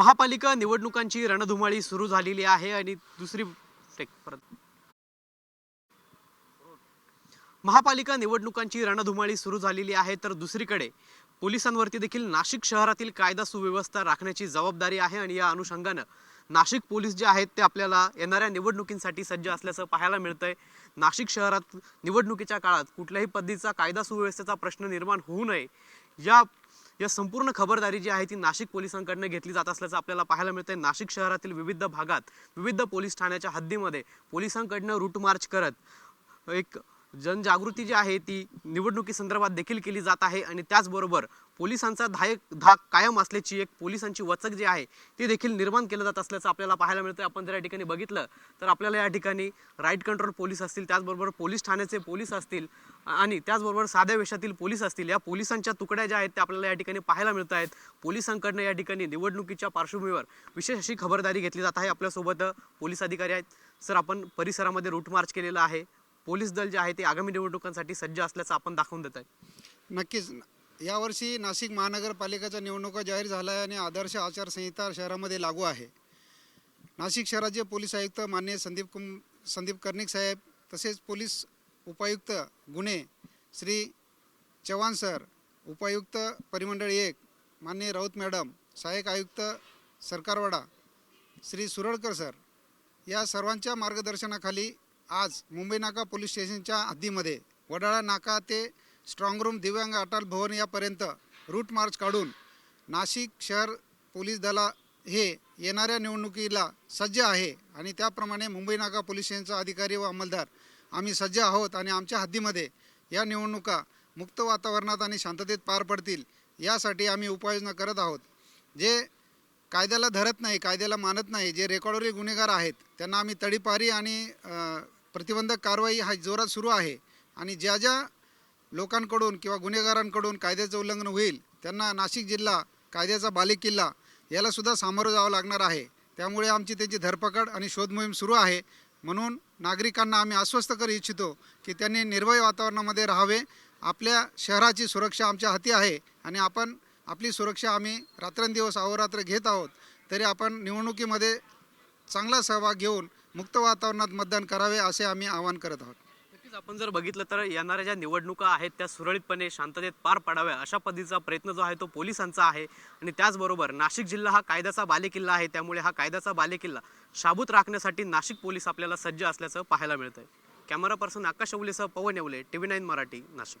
महापालिका निवडणुकांची रणधुमाळी सुरू झालेली आहे आणि दुसरी परत. महापालिका निवडणुकांची रणधुमाळी सुरू झालेली आहे तर दुसरीकडे पोलिसांवरती देखील नाशिक शहरातील कायदा सुव्यवस्था राखण्याची जबाबदारी आहे आणि या अनुषंगानं नाशिक पोलीस जे आहेत ते आपल्याला येणाऱ्या निवडणुकींसाठी सज्ज असल्याचं पाहायला मिळतंय. नाशिक शहरात निवडणुकीच्या काळात कुठल्याही पद्धतीचा कायदा सुव्यवस्थेचा प्रश्न निर्माण होऊ नये. या या संपूर्ण खबरदारी जी आहे ती नाशिक पोलिसांकडनं घेतली जात असल्याचं आपल्याला पाहायला मिळतंय. नाशिक शहरातील विविध भागात विविध पोलीस ठाण्याच्या हद्दीमध्ये पोलिसांकडनं रूट मार्च करत एक जनजागृती जी आहे ती निवडणुकी संदर्भात देखील केली जात आहे आणि त्याचबरोबर पोलिसांचा धायक धाक कायम असल्याची एक पोलिसांची वचक जी आहे ती देखील निर्माण केलं जात असल्याचं आपल्याला पाहायला मिळतं आपण जर या ठिकाणी बघितलं तर आपल्याला या ठिकाणी राईट कंट्रोल पोलीस असतील त्याचबरोबर पोलीस ठाण्याचे पोलीस असतील आणि त्याचबरोबर साध्या वेशातील पोलीस असतील या पोलिसांच्या तुकड्या ज्या आहेत त्या आपल्याला या ठिकाणी पाहायला मिळत आहेत. पोलिसांकडनं या ठिकाणी निवडणुकीच्या पार्श्वभूमीवर विशेष अशी खबरदारी घेतली जात आहे. आपल्यासोबत पोलीस अधिकारी आहेत. सर आपण परिसरामध्ये रूट मार्च केलेला आहे. पोलीस दल जे आहे ते आगामी निवडणुकांसाठी सज्ज असल्याचं आपण दाखवून देत आहे नक्कीच. यावर्षी नाशिक महानगरपालिकेच्या निवडणुका जाहीर झाल्या आहे आणि आदर्श आचारसंहिता शहरामध्ये लागू आहे. नाशिक शहराचे पोलीस आयुक्त मान्य संदीप कुम संदीप कर्णिक साहेब तसेच पोलीस उपायुक्त गुन्हे श्री चव्हाण सर उपायुक्त परिमंडळ एक मान्य राऊत मॅडम सहाय्यक आयुक्त सरकारवाडा श्री सुरळकर सर या सर्वांच्या मार्गदर्शनाखाली आज मुंबई नाका पोलीस स्टेशनच्या हद्दीमध्ये. वडाळा नाका ते स्ट्रॉंग रूम दिव्यांग अटल भवन यापर्यंत रूट मार्च काढून नाशिक शहर पोलीस दला हे येणाऱ्या निवडणुकीला सज्ज आहे आणि त्याप्रमाणे मुंबई नाका पोलीस स्टेशनचा अधिकारी व अंमलदार. आम्ही सज्ज आहोत आणि आमच्या हद्दीमध्ये या निवडणुका मुक्त वातावरणात आणि शांततेत पार पडतील यासाठी आम्ही उपाययोजना करत आहोत. जे कायद्याला धरत नाही कायद्याला मानत नाही जे रेकॉर्डवरील गुन्हेगार आहेत त्यांना आम्ही तडीपारी आणि प्रतिबंधक कारवाई हा जोरात सुरू आहे आणि ज्या ज्या लोकांकडून किंवा गुन्हेगारांकडून कायद्याचं उल्लंघन होईल त्यांना नाशिक जिल्हा कायद्याचा बालेकिल्ला किल्ला यालासुद्धा सामोरं जावं लागणार आहे. त्यामुळे आमची त्याची धरपकड आणि शोध मोहीम सुरू आहे. म्हणून नागरिकांना आम्ही आश्वस्त करू इच्छितो की त्यांनी निर्भय वातावरणामध्ये राहावे. आपल्या शहराची सुरक्षा आमच्या हाती आहे आणि आपण आपली सुरक्षा आम्ही रात्रंदिवस अहोरात्र घेत आहोत. तरी आपण निवडणुकीमध्ये चांगला सहभाग घेऊन मुक्त वातावरणात मतदान करावे असे आम्ही आवाहन करत आहोत. नक्कीच आपण जर बघितलं तर येणाऱ्या ज्या निवडणुका आहेत त्या सुरळीतपणे शांततेत पार पाडाव्या अशा पद्धतीचा प्रयत्न जो आहे तो पोलिसांचा आहे. आणि त्याचबरोबर नाशिक जिल्हा हा कायद्याचा बालेकिल्ला आहे त्यामुळे हा कायद्याचा बालेकिल्ला शाबूत राखण्यासाठी नाशिक पोलीस आपल्याला सज्ज असल्याचं पाहायला मिळतंय. कॅमेरा पर्सन आकाश अवलेसह पवन येवले टीव्ही नाईन मराठी नाशिक.